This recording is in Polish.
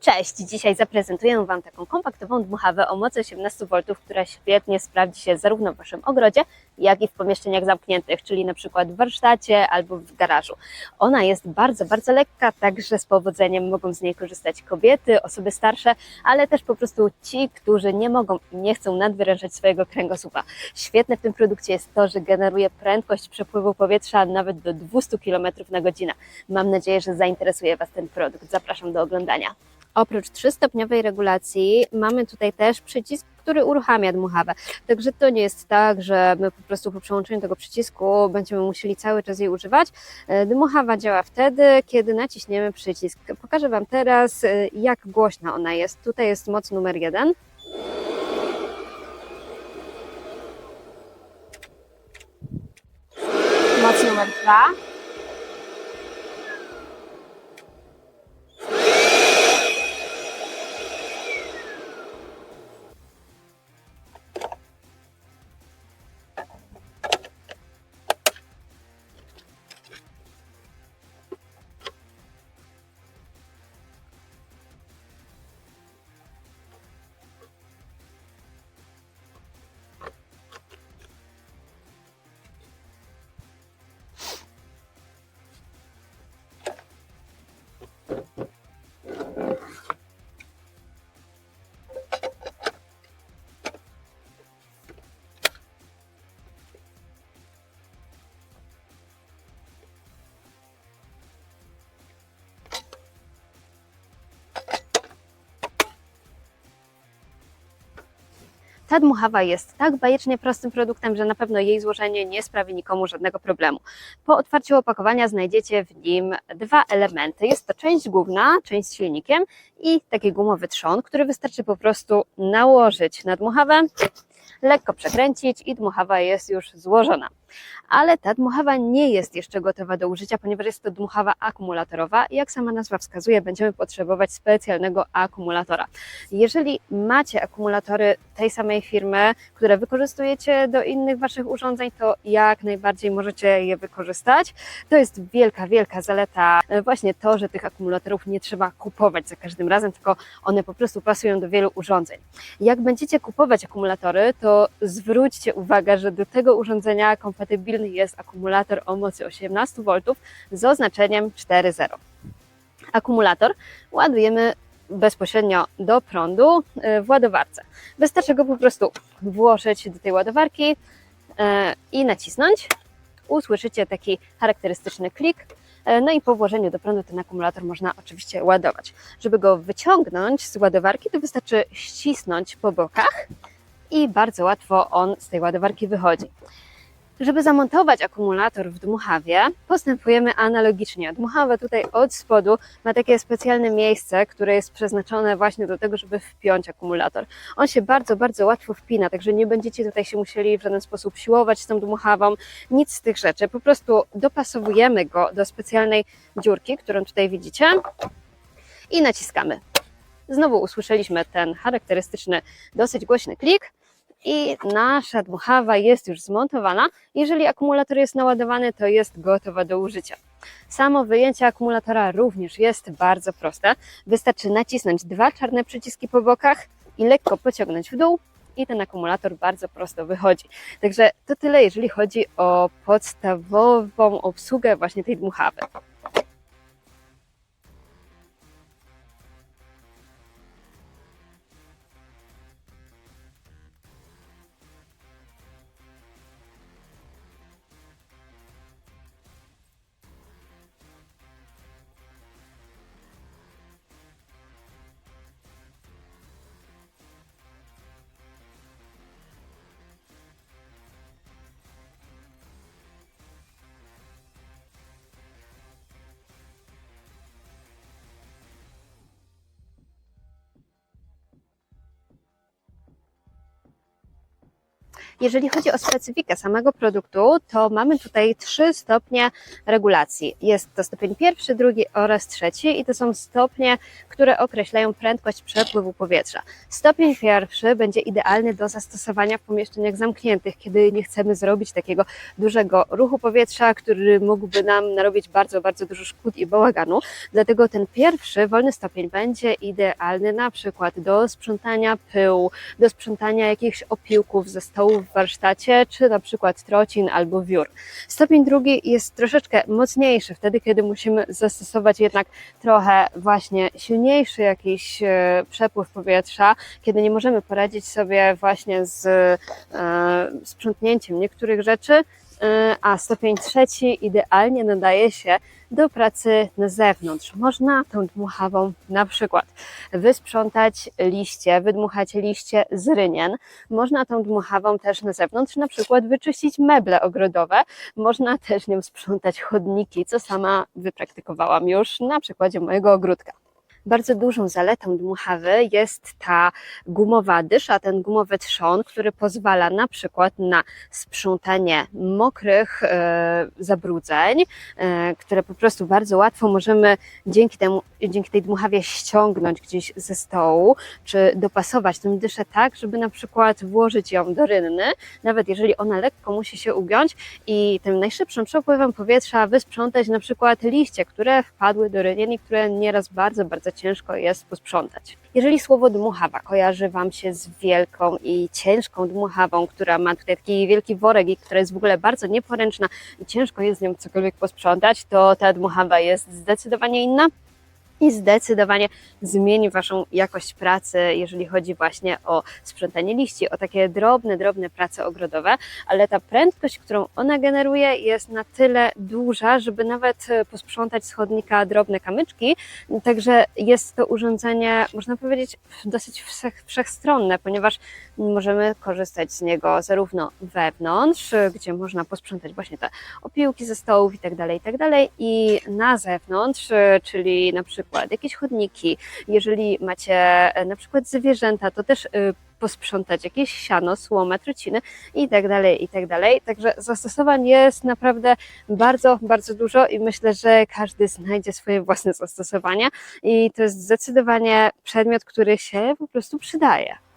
Cześć! Dzisiaj zaprezentuję Wam taką kompaktową dmuchawę o mocy 18 V, która świetnie sprawdzi się zarówno w Waszym ogrodzie, jak i w pomieszczeniach zamkniętych, czyli na przykład w warsztacie albo w garażu. Ona jest bardzo, bardzo lekka, także z powodzeniem mogą z niej korzystać kobiety, osoby starsze, ale też po prostu ci, którzy nie mogą i nie chcą nadwyrężać swojego kręgosłupa. Świetne w tym produkcie jest to, że generuje prędkość przepływu powietrza nawet do 200 km na godzinę. Mam nadzieję, że zainteresuje Was ten produkt. Zapraszam do oglądania. Oprócz trzystopniowej regulacji mamy tutaj też przycisk, który uruchamia dmuchawę. Także to nie jest tak, że my po prostu po przełączeniu tego przycisku będziemy musieli cały czas jej używać. E, Dmuchawa działa wtedy, kiedy naciśniemy przycisk. Pokażę Wam teraz, e, jak głośna ona jest. Tutaj jest moc numer jeden. Moc numer dwa. Ta dmuchawa jest tak bajecznie prostym produktem, że na pewno jej złożenie nie sprawi nikomu żadnego problemu. Po otwarciu opakowania znajdziecie w nim dwa elementy. Jest to część główna, część z silnikiem i taki gumowy trzon, który wystarczy po prostu nałożyć na dmuchawę, lekko przekręcić i dmuchawa jest już złożona. Ale ta dmuchawa nie jest jeszcze gotowa do użycia, ponieważ jest to dmuchawa akumulatorowa i jak sama nazwa wskazuje, będziemy potrzebować specjalnego akumulatora. Jeżeli macie akumulatory tej samej firmy, które wykorzystujecie do innych Waszych urządzeń, to jak najbardziej możecie je wykorzystać. To jest wielka, wielka zaleta właśnie to, że tych akumulatorów nie trzeba kupować za każdym razem, tylko one po prostu pasują do wielu urządzeń. Jak będziecie kupować akumulatory, to zwróćcie uwagę, że do tego urządzenia kompatybilny jest akumulator o mocy 18 V z oznaczeniem 4.0. Akumulator ładujemy bezpośrednio do prądu e, w ładowarce. Wystarczy go po prostu włożyć do tej ładowarki e, i nacisnąć. Usłyszycie taki charakterystyczny klik. E, No i po włożeniu do prądu ten akumulator można oczywiście ładować. Żeby go wyciągnąć z ładowarki, to wystarczy ścisnąć po bokach i bardzo łatwo on z tej ładowarki wychodzi. Żeby zamontować akumulator w dmuchawie, postępujemy analogicznie. Dmuchawa tutaj od spodu ma takie specjalne miejsce, które jest przeznaczone właśnie do tego, żeby wpiąć akumulator. On się bardzo, bardzo łatwo wpina, także nie będziecie tutaj się musieli w żaden sposób siłować z tą dmuchawą, nic z tych rzeczy. Po prostu dopasowujemy go do specjalnej dziurki, którą tutaj widzicie i naciskamy. Znowu usłyszeliśmy ten charakterystyczny, dosyć głośny klik i nasza dmuchawa jest już zmontowana. Jeżeli akumulator jest naładowany, to jest gotowa do użycia. Samo wyjęcie akumulatora również jest bardzo proste. Wystarczy nacisnąć dwa czarne przyciski po bokach i lekko pociągnąć w dół i ten akumulator bardzo prosto wychodzi. Także to tyle, jeżeli chodzi o podstawową obsługę właśnie tej dmuchawy. Jeżeli chodzi o specyfikę samego produktu, to mamy tutaj trzy stopnie regulacji. Jest to stopień pierwszy, drugi oraz trzeci i to są stopnie, które określają prędkość przepływu powietrza. Stopień pierwszy będzie idealny do zastosowania w pomieszczeniach zamkniętych, kiedy nie chcemy zrobić takiego dużego ruchu powietrza, który mógłby nam narobić bardzo, bardzo dużo szkód i bałaganu. Dlatego ten pierwszy, wolny stopień będzie idealny na przykład do sprzątania pyłu, do sprzątania jakichś opiłków ze stołu w warsztacie, czy na przykład trocin albo wiór. Stopień drugi jest troszeczkę mocniejszy, wtedy kiedy musimy zastosować jednak trochę właśnie silniejszy jakiś e, przepływ powietrza, kiedy nie możemy poradzić sobie właśnie z e, sprzątnięciem niektórych rzeczy, a stopień trzeci idealnie nadaje się do pracy na zewnątrz. Można tą dmuchawą na przykład wysprzątać liście, wydmuchać liście z rynien. Można tą dmuchawą też na zewnątrz na przykład wyczyścić meble ogrodowe. Można też nią sprzątać chodniki, co sama wypraktykowałam już na przykładzie mojego ogródka. Bardzo dużą zaletą dmuchawy jest ta gumowa dysza, ten gumowy trzon, który pozwala na przykład na sprzątanie mokrych e, zabrudzeń, e, które po prostu bardzo łatwo możemy dzięki, temu, dzięki tej dmuchawie ściągnąć gdzieś ze stołu, czy dopasować tę dyszę tak, żeby na przykład włożyć ją do rynny, nawet jeżeli ona lekko musi się ugiąć. I tym najszybszym przepływem powietrza wysprzątać na przykład liście, które wpadły do rynien i które nieraz bardzo, bardzo ciężko jest posprzątać. Jeżeli słowo dmuchawa kojarzy Wam się z wielką i ciężką dmuchawą, która ma tutaj taki wielki worek i która jest w ogóle bardzo nieporęczna i ciężko jest z nią cokolwiek posprzątać, to ta dmuchawa jest zdecydowanie inna i zdecydowanie zmieni Waszą jakość pracy, jeżeli chodzi właśnie o sprzątanie liści, o takie drobne, drobne prace ogrodowe, ale ta prędkość, którą ona generuje jest na tyle duża, żeby nawet e, posprzątać z chodnika drobne kamyczki, także jest to urządzenie, można powiedzieć, dosyć wszech, wszechstronne, ponieważ możemy korzystać z niego zarówno wewnątrz, e, gdzie można posprzątać właśnie te opiłki ze stołów i tak dalej, i tak i na zewnątrz, e, czyli na przykład jakieś chodniki, jeżeli macie e, na przykład zwierzęta, to też e, posprzątać jakieś siano, słomę, truciny i tak dalej, i tak dalej. Także zastosowań jest naprawdę bardzo, bardzo dużo i myślę, że każdy znajdzie swoje własne zastosowania i to jest zdecydowanie przedmiot, który się po prostu przydaje.